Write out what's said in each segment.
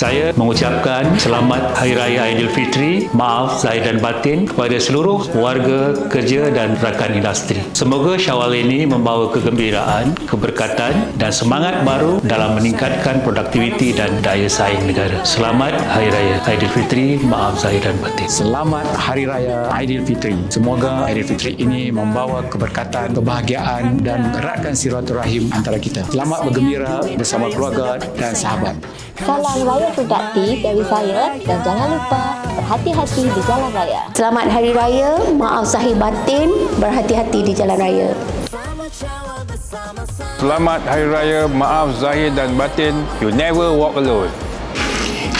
Saya mengucapkan selamat Hari Raya Aidilfitri, maaf zahir dan batin kepada seluruh warga kerja dan rakan industri. Semoga Syawal ini membawa kegembiraan, keberkatan dan semangat baru dalam meningkatkan produktiviti dan daya saing negara. Selamat Hari Raya Aidilfitri, maaf zahir dan batin. Selamat Hari Raya Aidilfitri. Semoga Aidilfitri ini membawa keberkatan, kebahagiaan dan eratkan silaturahim antara kita. Selamat bergembira bersama keluarga dan sahabat. Salam raya produktif dari saya dan jangan lupa berhati-hati di jalan raya. Selamat Hari Raya, maaf zahir batin, berhati-hati di jalan raya. Selamat Hari Raya, maaf zahir dan batin. You never walk alone.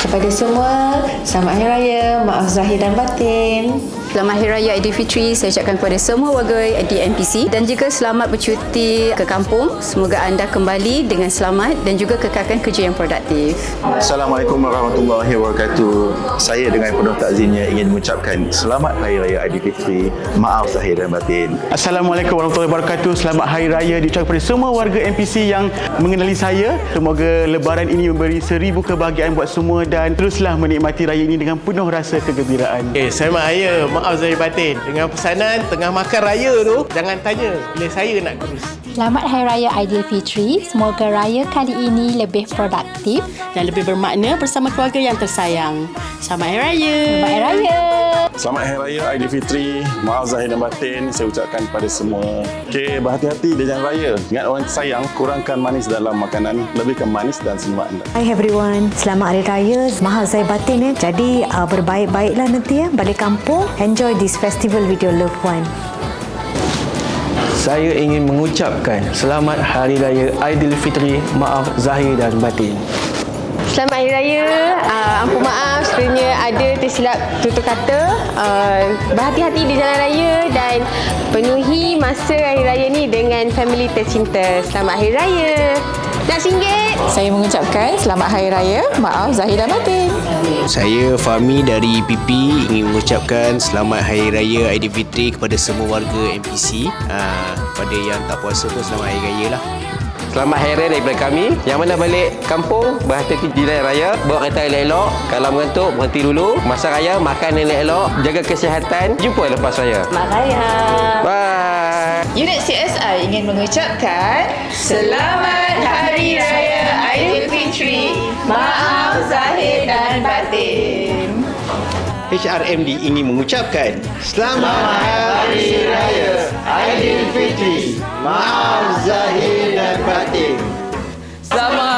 Kepada semua, selamat Hari Raya, maaf zahir dan batin. Selamat Hari Raya Aidilfitri saya ucapkan kepada semua warga di NPC dan juga selamat bercuti ke kampung. Semoga anda kembali dengan selamat dan juga kekalkan kerja yang produktif. Assalamualaikum warahmatullahi wabarakatuh. Saya dengan penuh takzimnya ingin mengucapkan selamat Hari Raya Aidilfitri. Maaf zahir dan batin. Assalamualaikum warahmatullahi wabarakatuh. Selamat Hari Raya diucapkan kepada semua warga NPC yang mengenali saya. Semoga lebaran ini memberi seribu kebahagiaan buat semua dan teruslah menikmati raya ini dengan penuh rasa kegembiraan. Eh, selamat raya. Maaf Zahir Batin. Dengan pesanan tengah makan raya tu, jangan tanya bila saya nak kurus. Selamat Hari Raya Aidilfitri. Semoga raya kali ini lebih produktif. dan lebih bermakna bersama keluarga yang tersayang. Selamat Hari Raya. Selamat Hari Raya. Selamat Hari Raya Aidilfitri. Maaf Zahir dan Batin. Saya ucapkan kepada semua. Okey, berhati-hati di jalan raya. Ingat orang tersayang, kurangkan manis dalam makanan. Lebihkan manis dan senyuman anda. Hi everyone, selamat Hari Raya. Mahal saya batin ya. Jadi uh, berbaik-baiklah nanti ya balik kampung. Enjoy this festival with your loved one. Saya ingin mengucapkan selamat Hari Raya Aidilfitri. Maaf Zahir dan Batin. Selamat Hari Raya. Uh, ampun maaf sekiranya ada tersilap tutur kata. Uh, berhati-hati di jalan raya dan penuhi masa Hari Raya ni dengan family tercinta. Selamat Hari Raya. Nak singgit? Saya mengucapkan selamat Hari Raya. Maaf Zahir dan Batin. Saya Fahmi dari PP ingin mengucapkan selamat Hari Raya Aidilfitri kepada semua warga NPC. Uh, pada yang tak puasa pun selamat Hari Raya lah. Selamat Hari Raya daripada kami. Yang mana balik kampung, berhati-hati di jalan raya, bawa kereta elok-elok. Kalau mengantuk, berhenti dulu. Masa raya, makan elok-elok. Jaga kesihatan. Jumpa lepas raya. Selamat Raya. Bye. Unit CSI ingin mengucapkan Selamat. Maaf Zahir dan Batin. HRMD ingin mengucapkan Selamat, Selamat Hari Raya Aidilfitri. Maaf Zahir dan Batin. Selamat